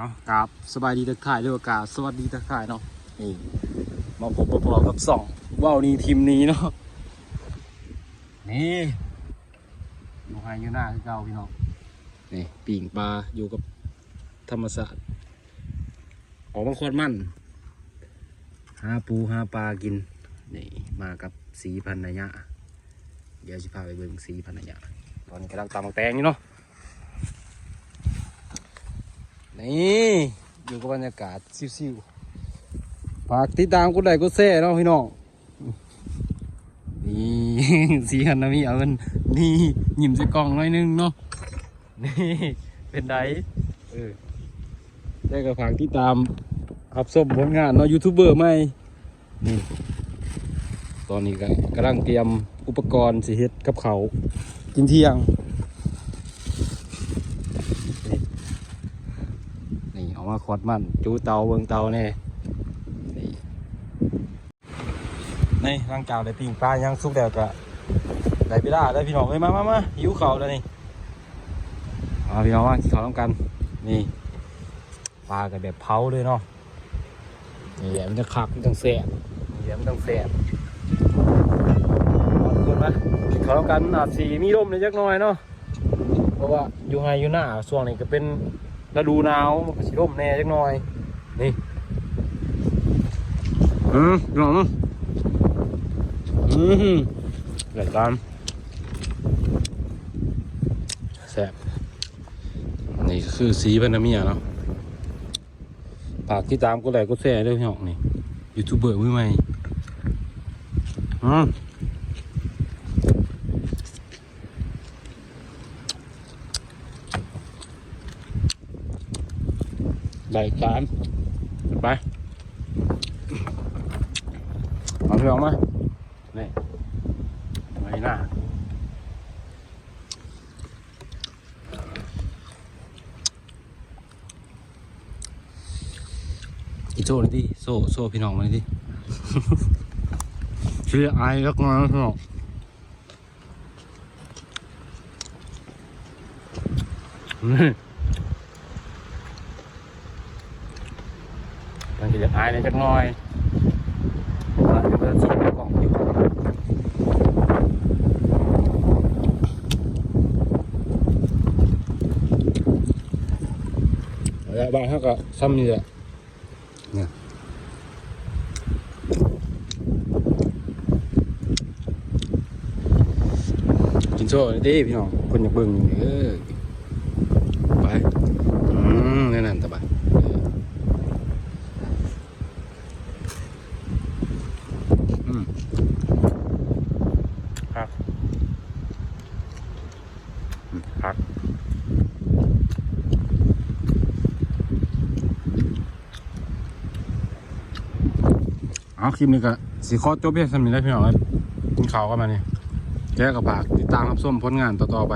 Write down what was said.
เอากราบสบายดีทักทายด้วยกราบสวัสดีทักทายเนาะนี่มาพบมาพอกับสองว่าวนี้ทีมนี้เนาะนี่อยู่ไฮอยู่หน้าคือเก่าพี่น้องนี่ปิ่งปลาอยู่กับธรรมศาสตร์ออกมาโคตรมั่นหาปูหาปลากินนี่มากับสีพันนยะเดี๋ยวจะพาไปเบิ่งสีพันนยะตอนนี้กำลังตำบักแตงอยู่เนาะ นี่อยู่กับบรรยากาศซิวๆฝากติดตามกูได้กูแซ่เนาะพี่น้องนี่สีหันนะมีเอาเงินนี่หยิมใส่กล่องหน่อยนึงเนาะนี่เป็นไดเออได้ก็ฝากติดตามอับส้มผลงานเนาะยูทูบเบอร์ใหมนี่ตอนนี้ก็กำลังเตรียมอุปกรณ์สิเฮ็ดกับเขากินเที่ยง นี่เอา มาขวดมันจูเตาเบิงเตาเนี่ยนี่ร่างกาวได้ปิ้งปลายังสุกแล้วก็ได้ไปล่าได้พี่น้องเอ้ยมามามาหิวเขาแล้วนี่มาพี่น้องมากินข้าวต้องกัน นี่ปลากับแบบเผาเลยเนาะนี่แหละมันจะคักมันต้องแสบนี่แหละมันต้องแสบอาทุกคนมากินข้าวต้องกันอาจสีมีลมในอยจักหน่อยเนาะเพราะว่าอยู่ไฮอยู่หน้าช่วงนี้ก็เป็น ฤดูหนาวมันก็สิร่มแน่จักหน่อย นี่ อืมหนอมอืมไหลตามแซ่บนี่คือสีพันธมิยาเนาะฝากที่ตามก็ไหลก็แซ่ด้วยพี่น้องนี่ยูทูบเบอร์มือใหม่อืม ไหลตามไปเอาพี่น้องมานี่ไม่น่าอีโซ่เลยดิโซ่โซ่พี่น้องมาเลยดิเชื่อไอ้ยักษ์มาแล้วพี่น้องนี่ มันจะอายในจักหน่อยว่าเดินส่งกล่องอยู่ระยะบางเท่ากับซ้ำนี่แหละเนี่ยกินโซ่เลยดิพี่น้องคนอยากเบิ่งเออไปอืมแน่นอนตะบาย อืมครับอืมครับ เอาคลิปนี้ก็สีขอจบเพียงสำนี้แล้วพี่น้องครับกินข้าวกันมาเนี่ยแกกับปากติดตามรับส้มผลงานต่อๆไป